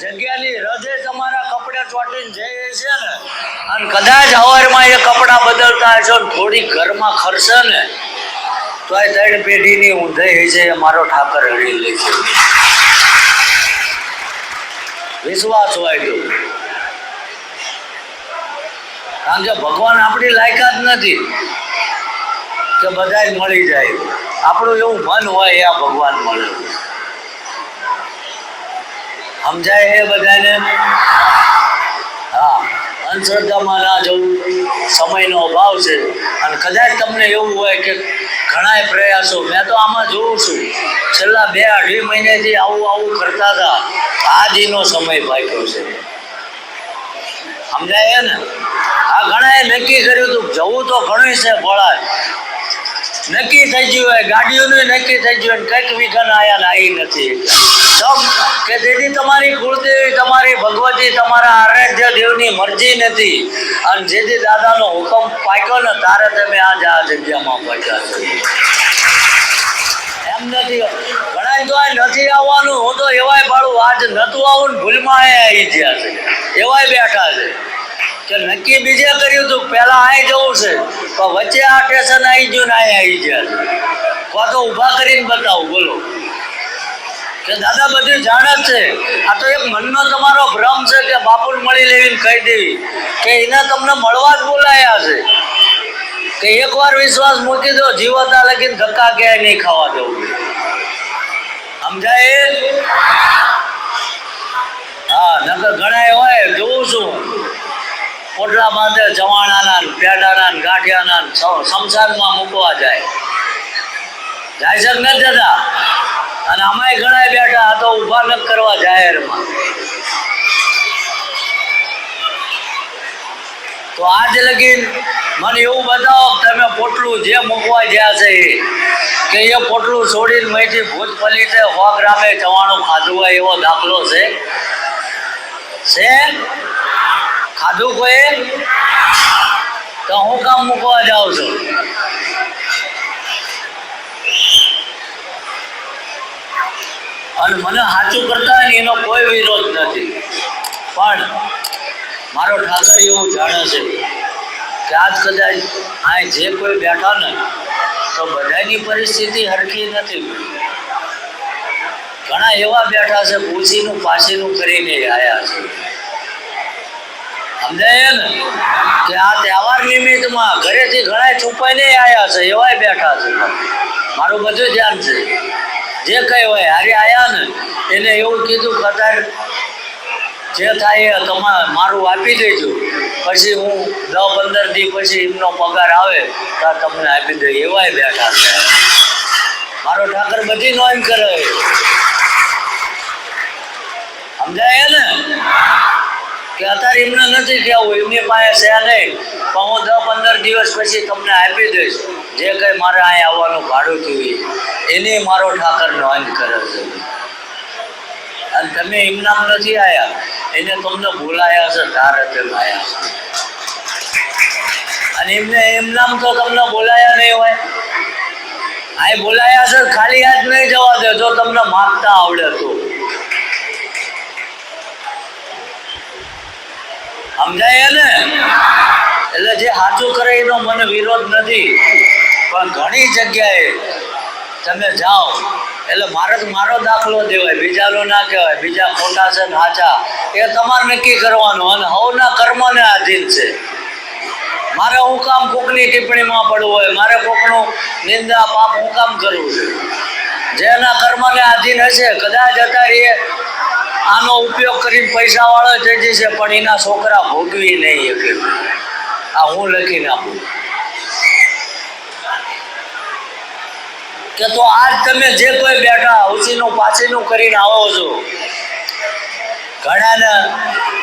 જગ્યાની હૃદય તમારા કપડે ચોટીને જઈએ છે ને, અને કદાચ હવારમાં એ કપડાં બદલતા હશો ને થોડી ઘરમાં ખરશે ને, તો આ ત્રણ પેઢીની ઊંધાઈ છે એ મારો ઠાકર હળી લે છે. વિશ્વાસ હોય તો. કારણ કે ભગવાન આપણી લાયકાત નથી, કે બધા મળી જાય. આપણું એવું મન હોય એ આ ભગવાન મળે. સમજાય હે બધાને? હા, અંધશ્રદ્ધામાં ના જવું સમયનો અભાવ છે. અને કદાચ તમને એવું હોય કે ઘણાય પ્રયાસો, મેં તો આમાં જોઉં છું. છેલ્લા બે અઢી મહિનેથી આવું આવું કરતા હતા. આજીનો સમય પાક્યો છે. સમજાય ને? આ ઘણાએ નક્કી કર્યું હતું જવું તો ઘણું છે ભોળા નક્કી થઈ ગયું હોય, ગાડીઓનું નક્કી થઈ ગયું કંઈક વિઘન આયા આવી નથી. તો કે જેથી તમારી કુળદેવી, તમારી ભગવતી, તમારા આરાધ્ય દેવની મરજી નથી. અને જેથી દાદાનો હુકમ પાક્યો ને, તારે તમે આજ આ જગ્યામાં પહોંચ્યા છો. એમ નથી. ઘણા તો આ નથી આવવાનું, હું તો એવાય પાડું, આજ નતું આવું ભૂલમાં એ આવી ગયા છે. એવાય બેઠા છે. કે નક્કી બીજે કર્યું હતું પહેલાં અહીં જવું છે. પણ વચ્ચે આ સ્ટેશન આવી ગયું ને અહીં આવી ગયા. કો તો ઊભા કરીને બતાવું, બોલો. કે દાદા બધું જાણે જ છે. આ તો એક મનનો તમારો ભ્રમ છે કે બાપુને મળી લેવીને કહી દેવી. કે એને તમને મળવા જ બોલાયા છે. કે એકવાર વિશ્વાસ મૂકી દો, જીવતા લગીને ધક્કા ક્યાંય નહીં ખાવા દેવું સમજાય એ? હા નકર ઘણા હોય જોઉં છું પોટલા બાંધે જવાણાના, પેડાના, ગાંઠિયાના સંસારમાં મૂકવા જાય. જાય છે નથી જતા અને અમાય ઘણા બેઠા આ તો ઊભા ન કરવા જાહેરમાં. તો આજ લગીન મને એવું બતાવો તમે પોટલું જે મૂકવા ગયા છે એ, કે એ પોટલું છોડીને મેથી ભૂત પલીતે હો ગ્રામે ચવાણું ખાધું હોય એવો દાખલો છે. છે? ખાધું કોઈ? તો હું કામ મૂકવા જાઉં છું. અને મને સાચું કરતા ને એનો કોઈ વિરોધ નથી. પણ મારો ઠાકર એવું જાણે છે કે આજ કદાચ આ જે કોઈ બેઠા ને, તો બધાની પરિસ્થિતિ હરખી નથી. ઘણા એવા બેઠા છે પૂછીનું પાછીનું કરીને આવ્યા છે. સમજાય ને? કે આ તહેવાર નિમિત્તમાં ઘરેથી ઘણા છુપાઈને આવ્યા છે, એવાય બેઠા છે. મારું બધું ધ્યાન છે. જે કઈ હોય, હારે આવ્યા ને, એને એવું કીધું કે અત્યારે જે થાય એ તમારે મારું આપી દેજો. પછી હું દસ પંદર દી પછી એમનો પગાર આવે, તો તમને આપી દે. એવાય બેઠા છે. મારો ઠાકર બધી નોંધ કરે. સમજાય ને? કે અત્યારે એમને નથી કહેવું એમની પાસે છે નહીં. પણ હું દસ પંદર દિવસ પછી તમને આપી દઈશ. જે કંઈ મારે અહીં આવવાનું ભાડું થયું એની મારો ઠાકર અંત કરે છે. અને તમે એમનામ નથી આવ્યા એને તમને બોલાયા છે તારે તેમ આવ્યા અને એમને એમનામ તો તમને બોલાયા નહીં હોય. આ બોલાયા છે, ખાલી હાથ નહીં જવા દે, જો તમને માગતા આવડે તો. સમજાય ને એટલે જે સાચું કરે એનો મને વિરોધ નથી. પણ ઘણી જગ્યાએ તમે જાઓ, એટલે મારે મારો દાખલો દેવાય, બીજાનો ના કહેવાય, બીજા ખોટા છે ને સાચા એ તમારે નક્કી કરવાનું. અને હવના કર્મને આધીન છે. મારે હું કામ કોકની ટિપ્પણીમાં પડવું હોય, મારે કોકનું નિંદા, પાપ હું કામ કરવું છે. જેના કર્મને આધીન હશે, કદાચ અત્યારે આનો ઉપયોગ કરીને પૈસા વાળો થઈ જશે પણ એના છોકરા ભોગવી નહીં શકે. આ હું લખીને આપું કે તો આજ તમે જે કોઈ બેઠા ઉછીનું પાછીનું કરીને આવો છો. ઘણાને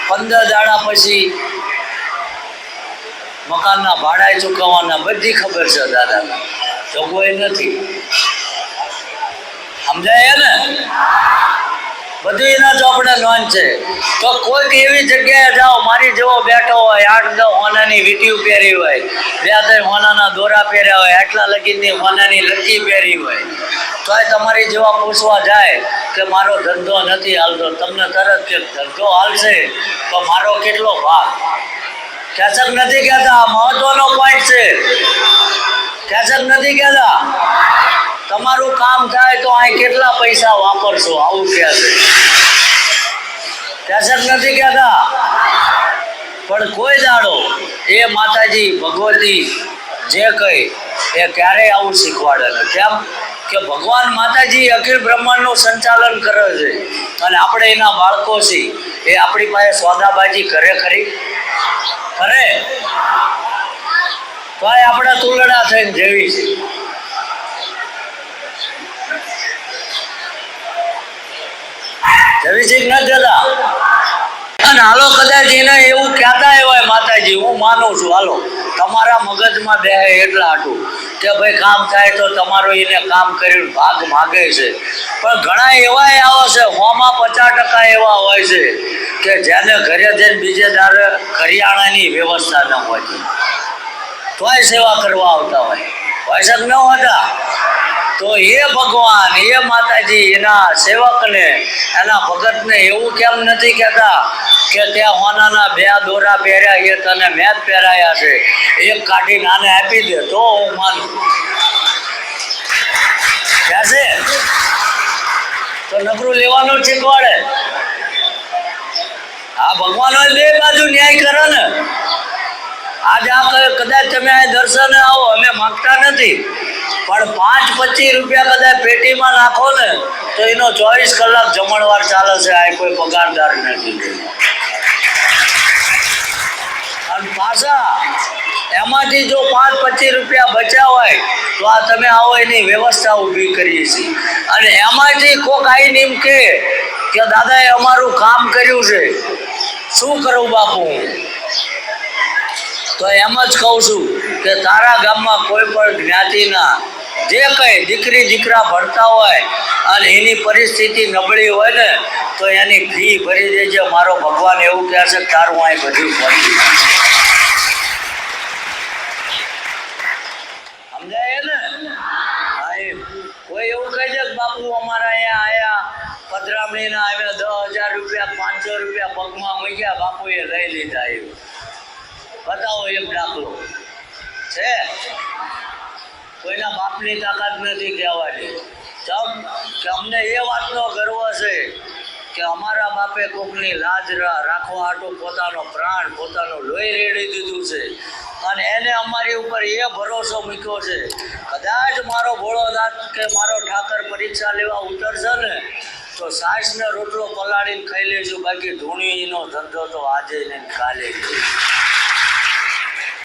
પંદર દાડા પછી મકાનના ભાડા ચૂકવવાના બધી ખબર છે દાદાને. જોગવાઈ નથી. સમજાય ને? બધું એના આપણે લોન છે. તો કોઈક એવી જગ્યાએ જાઓ, મારી જેવો બેઠો હોય, આઠ હોનાની વીટીયું પહેરી હોય, બે ત્રણ હોનાના દોરા પહેર્યા હોય, આટલા લગીની હોનાની લકી પહેરી હોય. તોય તમારી જેવા પૂછવા જાય કે મારો ધંધો નથી હાલતો. તમને તરત કે ધંધો હાલશે તો મારો કેટલો ભાગ? ખેંચક નથી કહેતા મહત્વનો પોઈન્ટ છે. ખેંચક નથી કહેતા? તમારું કામ થાય તો અહીં કેટલા પૈસા વાપરશો? આવું કહે છે. ખેંચક નથી કહેતા. પણ કોઈ દાડો એ માતાજી, ભગવતી જે કહી એ ક્યારેય આવું શીખવાડે ને કેમ કે ભગવાન માતાજી અખિલ બ્રહ્માંડનું સંચાલન કરે છે. અને આપણે એના બાળકો છીએ. એ આપણી પાસે સોદાબાજી કરે ખરી? કરે? તો આપણે તુલડા થઈને જેવી છે. જેવી ન જતા. અને હાલો કદાચ એને એવું કહેતા હોય, માતાજી, હું માનું છું. હાલો, તમારા મગજમાં બે એટલા હતું કે ભાઈ કામ થાય તો તમારો એને કામ કરીને ભાગ માગે છે. પણ ઘણા એવા આવે છે, હોમાં પચાસ ટકા એવા હોય છે કે જેને ઘરે જઈને બીજે દારે કરિયાણાની વ્યવસ્થા ન હોય તોય સેવા કરવા આવતા હોય. પૈસા ન હોતા? તો એ ભગવાન, એ માતાજી એના સેવકને, એના ભગતને એવું કેમ નથી કહેતા કે ત્યાં હોનાના બે દોરા પહેર્યા એ તને મેં જ પહેરાયા છે. એક કાઢી નાને આપી દે, તો હું માનું. છે? તો નબરું લેવાનું શીખવાડે. આ ભગવાન બે બાજુ ન્યાય કરે ને. આજે આ કદાચ તમે દર્શને આવો, અમે માગતા નથી. પણ પાંચ પચીસ રૂપિયા કદાચ પેટીમાં નાખો ને તો એનો ચોવીસ કલાક જમણવાર ચાલે છે, આ કોઈ પગારદાર નથી. અને પાછા, એમાંથી જો પાંચ પચીસ રૂપિયા બચ્યા હોય, તો આ તમે આવો એની વ્યવસ્થા ઊભી કરીએ છીએ. અને એમાંથી કોક આઈ નિમ કે, દાદાએ અમારું કામ કર્યું છે. શું કરું બાપુ? તો એમ જ કહું છું કે, તારા ગામમાં કોઈ પણ જ્ઞાતિના જે કંઈ દીકરી દીકરા ભણતા હોય અને એની પરિસ્થિતિ નબળી હોય ને, તો એની ફી ભરી દેજે. મારો ભગવાન એવું કહે છે તારું અહીં બધું ભરી સમજાય ને? એમ. કોઈ એવું કહે કે બાપુ અમારા અહીંયા આયા, પધરામણીના આવ્યા, દસ હજાર રૂપિયા, પાંચસો રૂપિયા પગમાં મૂક્યા, બાપુએ લઈ લીધા એવું બતાવો એક દાખલો. છે? કોઈના બાપની તાકાત નથી કહેવાની. ચમ કે અમને એ વાતનો ગર્વ છે કે અમારા બાપે કોકની લાજ રાખવા હાટું પોતાનો પ્રાણ, પોતાનું લોહી રેડી દીધું છે. અને એને અમારી ઉપર એ ભરોસો મૂક્યો છે. કદાચ મારો ભોળોનાથ કે મારો ઠાકર પરીક્ષા લેવા ઉતરશે ને, તો સાસને રોટલો પલાળીને ખાઈ લેજો. બાકી ધૂણીનો ધંધો તો આજે ને કાલે જ.